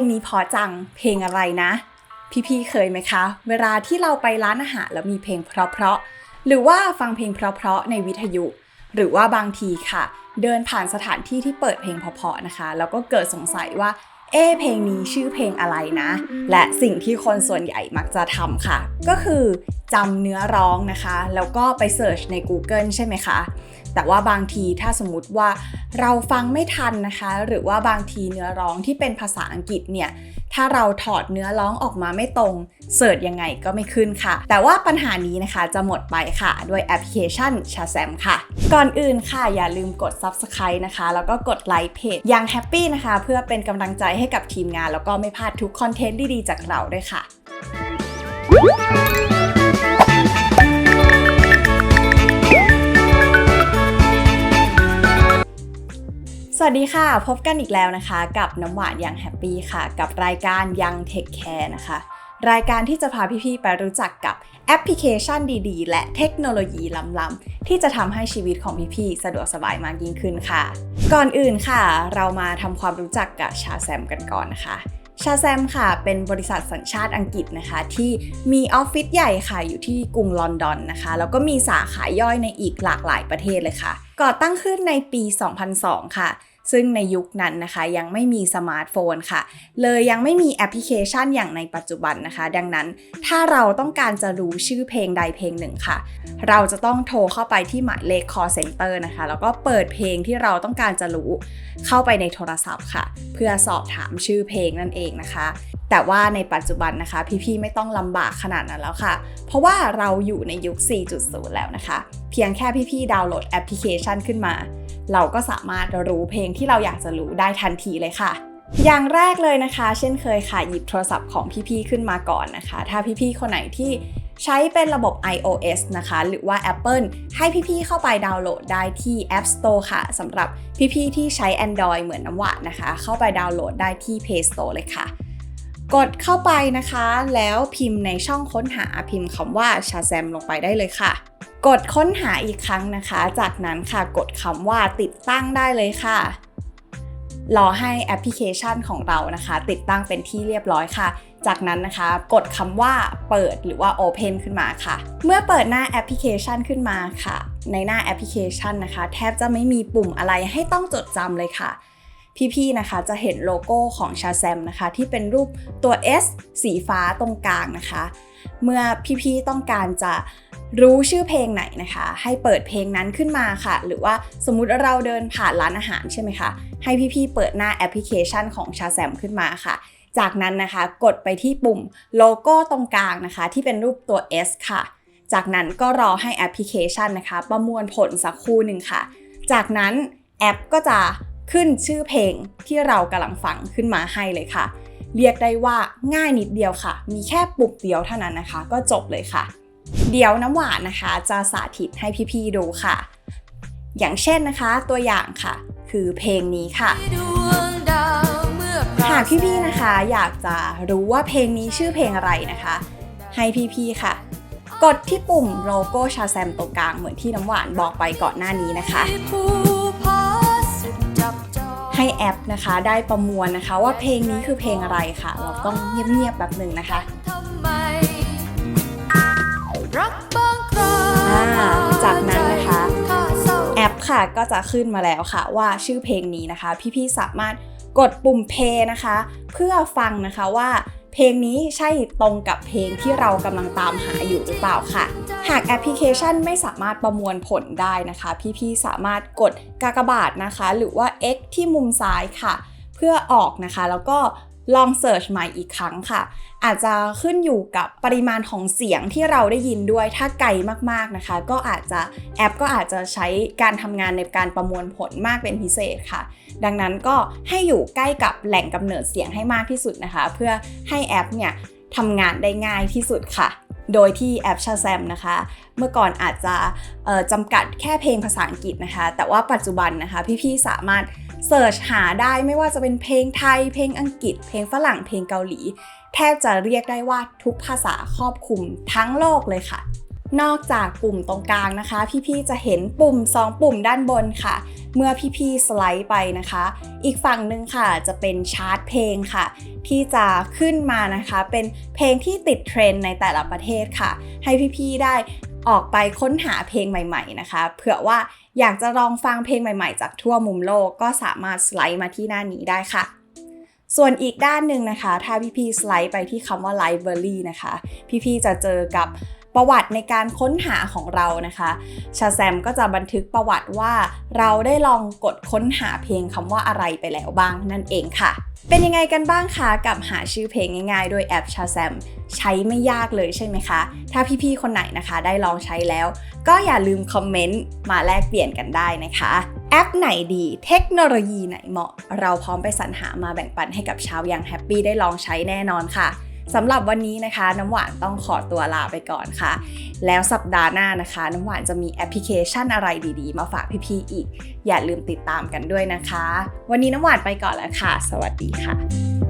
งนี้พอจัง เพลงอะไรนะ พี่ๆเคยไหมคะ เวลาที่เราไปร้านอาหารแล้วมีเพลงเพราะๆหรือว่าฟังเพลงเพราะๆในวิทยุ หรือว่าบางทีค่ะ เดินผ่านสถานที่ที่เปิดเพลงเพราะๆนะคะ แล้วก็เกิดสงสัยว่า เอ๊เพลงนี้ชื่อเพลงอะไรนะ และสิ่งที่คนส่วนใหญ่มักจะทำค่ะ ก็คือจำเนื้อร้องนะคะ แล้วก็ไปเสิร์ชใน Google ใช่ไหมคะ แต่ว่าบางทีถ้าสมมติว่าเราฟังไม่ทันนะคะ หรือว่าบางทีเนื้อร้องที่เป็นภาษาอังกฤษเนี่ย ถ้าเราถอดเนื้อร้องออกมาไม่ตรงเสิร์ชยังไงก็ไม่ขึ้นค่ะ แต่ว่าปัญหานี้นะคะจะหมดไปค่ะ ด้วยแอปพลิเคชันชาแซมค่ะ ก่อนอื่นค่ะ อย่าลืมกด Subscribe นะคะ แล้วก็กดไลค์เพจยังแฮปปี้นะคะ เพื่อเป็นกำลังใจให้กับทีมงาน แล้วก็ไม่พลาดทุกคอนเทนต์ดีๆจากเราด้วยค่ะ สวัสดีค่ะ พบกันอีกแล้วนะคะ กับน้ำหวานยังแฮปปี้ค่ะ กับรายการยังเทคแคร์นะคะ รายการที่จะพาพี่ๆไปรู้จักกับแอปพลิเคชันดีๆ และเทคโนโลยีล้ำๆที่จะทำให้ชีวิตของพี่ๆสะดวกสบายมากยิ่งขึ้นค่ะ ก่อนอื่นค่ะ เรามาทำความรู้จักกับชาแซมกันก่อนนะคะ ชาแซมค่ะ เป็นบริษัทสัญชาติอังกฤษนะคะ ที่มีออฟฟิศใหญ่ค่ะ อยู่ที่กรุงลอนดอนนะคะ แล้วก็มีสาขาย่อยในอีกหลากหลายประเทศเลยค่ะ ก่อตั้งขึ้นในปี 2002 ค่ะ ซึ่งในยุคนั้นนะคะยังไม่มีสมาร์ทโฟนค่ะ เลยยังไม่มีแอปพลิเคชันอย่างในปัจจุบันนะคะ ดังนั้นถ้าเราต้องการจะรู้ชื่อเพลงใดเพลงหนึ่งค่ะ เราจะต้องโทรเข้าไปที่หมายเลข call center นะคะ แล้วก็เปิดเพลงที่เราต้องการจะรู้เข้าไปในโทรศัพท์ค่ะ เพื่อสอบถามชื่อเพลงนั่นเองนะคะแต่ว่าในปัจจุบันนะคะ พี่ๆไม่ต้องลำบากขนาดนั้นแล้วค่ะ เพราะว่าเราอยู่ในยุค 4.0 แล้วนะคะ เพียงแค่พี่ๆดาวน์โหลดแอปพลิเคชันขึ้นมา เราก็สามารถรู้เพลงที่เราอยากจะรู้ได้ทันทีเลยค่ะ อย่างแรกเลยนะคะ เช่นเคยค่ะ หยิบโทรศัพท์ของพี่ๆขึ้นมาก่อนนะคะ ถ้าพี่ๆคนไหนที่ใช้เป็นระบบ iOS นะคะ หรือว่า Apple ให้พี่ๆเข้าไปดาวน์โหลดได้ที่ App Store ค่ะสำหรับพี่ๆที่ใช้ Android เหมือนน้ำหวานนะคะ เข้าไปดาวน์โหลดได้ที่ Play Store เลยค่ะ กดเข้าไปนะคะ แล้วพิมพ์ในช่องค้นหาพิมพ์คำว่าชาแซมลงไปได้เลยค่ะ กดค้นหาอีกครั้งนะคะ จากนั้นค่ะกดคำว่าติดตั้งได้เลยค่ะรอให้แอปพลิเคชันของเรานะคะ ติดตั้งเป็นที่เรียบร้อยค่ะ จากนั้นนะคะกดคำว่าเปิดหรือว่า Open ขึ้นมาค่ะ เมื่อเปิดหน้าแอปพลิเคชันขึ้นมาค่ะ ในหน้าแอปพลิเคชันนะคะ แทบจะไม่มีปุ่มอะไรให้ต้องจดจำเลยค่ะ พี่ๆนะคะจะเห็นโลโก้ของชาแซมนะคะ ที่เป็นรูปตัว S สีฟ้าตรงกลางนะคะ เมื่อพี่ๆต้องการจะรู้ชื่อเพลงไหนนะคะ ให้เปิดเพลงนั้นขึ้นมาค่ะ หรือว่าสมมุติเราเดินผ่านร้านอาหารใช่ไหมคะ ให้พี่ๆเปิดหน้าแอปพลิเคชันของชาแซมขึ้นมาค่ะ จากนั้นนะคะกดไปที่ปุ่มโลโก้ตรงกลางนะคะ ที่เป็นรูปตัว S ค่ะ จากนั้นก็รอให้แอปพลิเคชันนะคะ ประมวลผลสักครู่หนึ่งค่ะ จากนั้นแอปก็จะ ขึ้นชื่อเพลงที่เรากำลังฟังขึ้นมาให้เลยค่ะ เรียกได้ว่าง่ายนิดเดียวค่ะ มีแค่ปุ่มเดียวเท่านั้นนะคะ ก็จบเลยค่ะ เดี๋ยวน้ำหวานนะคะ จะสาธิตให้พี่ๆดูค่ะ อย่างเช่นนะคะตัวอย่างค่ะ คือเพลงนี้ค่ะหากพี่ๆนะคะอยากจะรู้ว่าเพลงนี้ชื่อเพลงอะไรนะคะ ให้พี่ๆค่ะ กดที่ปุ่มโลโก้ชาแซมตรงกลางเหมือนที่น้ำหวานบอกไปก่อนหน้านี้นะคะ ให้แอปนะคะได้ประมวลนะคะ ว่าเพลงนี้คือเพลงอะไรค่ะ เราต้องเงียบๆแบบหนึ่งนะคะอ่าจากนั้นนะคะแอปค่ะก็จะขึ้นมาแล้วค่ะ ว่าชื่อเพลงนี้นะคะ พี่ๆสามารถกดปุ่มเพลย์นะคะ เพื่อฟังนะคะว่า เพลงนี้ใช่ตรงกับเพลงที่เรากำลังตามหาอยู่หรือเปล่าค่ะ หากแอปพลิเคชันไม่สามารถประมวลผลได้นะคะ พี่ๆสามารถกดกากบาทนะคะ หรือว่า X ที่มุมซ้ายค่ะ เพื่อออกนะคะ แล้วก็ ลองเสิร์ชใหม่อีกครั้งค่ะ อาจจะขึ้นอยู่กับปริมาณของเสียงที่เราได้ยินด้วยถ้าไกลมากๆนะคะ ก็อาจจะแอปก็อาจจะใช้การทำงานในการประมวลผลมากเป็นพิเศษค่ะ ดังนั้นก็ให้อยู่ใกล้กับแหล่งกำเนิดเสียงให้มากที่สุดนะคะ เพื่อให้แอปเนี่ยทำงานได้ง่ายที่สุดค่ะ โดยที่แอปชาแซมนะคะ เมื่อก่อนอาจจะจำกัดแค่เพลงภาษาอังกฤษนะคะ แต่ว่าปัจจุบันนะคะพี่ๆสามารถ เสิร์ชหาได้ไม่ว่าจะเป็นเพลงไทย เพลงอังกฤษ เพลงฝรั่งเพลงเกาหลี แทบจะเรียกได้ว่าทุกภาษาครอบคลุมทั้งโลกเลยค่ะ นอกจากปุ่มตรงกลางนะคะ พี่ๆจะเห็นปุ่ม 2 ปุ่มด้านบนค่ะ เมื่อพี่ๆสไลด์ไปนะคะ อีกฝั่งหนึ่งค่ะจะเป็นชาร์ตเพลงค่ะ ที่จะขึ้นมานะคะ เป็นเพลงที่ติดเทรนด์ในแต่ละประเทศค่ะ ให้พี่ๆได้ ออกไปค้นหาเพลงใหม่ๆนะคะ เผื่อว่าอยากจะลองฟังเพลงใหม่ๆ จากทั่วมุมโลกก็สามารถสไลด์มาที่หน้านี้ได้ค่ะ ส่วนอีกด้านหนึ่งนะคะ ถ้าพี่ๆสไลด์ไปที่คำว่า library นะคะ พี่ๆจะเจอกับประวัติในการค้นหาของเรานะคะชาแซมก็จะบันทึกประวัติว่า เราได้ลองกดค้นหาเพลงคำว่าอะไรไปแล้วบ้างนั่นเองค่ะ เป็นยังไงกันบ้างคะกับหาชื่อเพลงง่ายๆ โดยแอปชาแซมใช้ไม่ยากเลยใช่ไหมคะ ถ้าพี่ๆ คนไหนนะคะได้ลองใช้แล้ว ก็อย่าลืมคอมเมนต์มาแลกเปลี่ยนกันได้นะคะ แอปไหนดีเทคโนโลยีไหนเหมาะ เราพร้อมไปสรรหามาแบ่งปันให้กับชาวยังแฮปปี้ได้ลองใช้แน่นอนค่ะ สำหรับวันนี้นะคะ น้ำหวานต้องขอตัวลาไปก่อนค่ะ แล้วสัปดาห์หน้านะคะ น้ำหวานจะมีแอปพลิเคชันอะไรดีๆ มาฝากพี่ๆอีก อย่าลืมติดตามกันด้วยนะคะ วันนี้น้ำหวานไปก่อนแล้วค่ะ สวัสดีค่ะ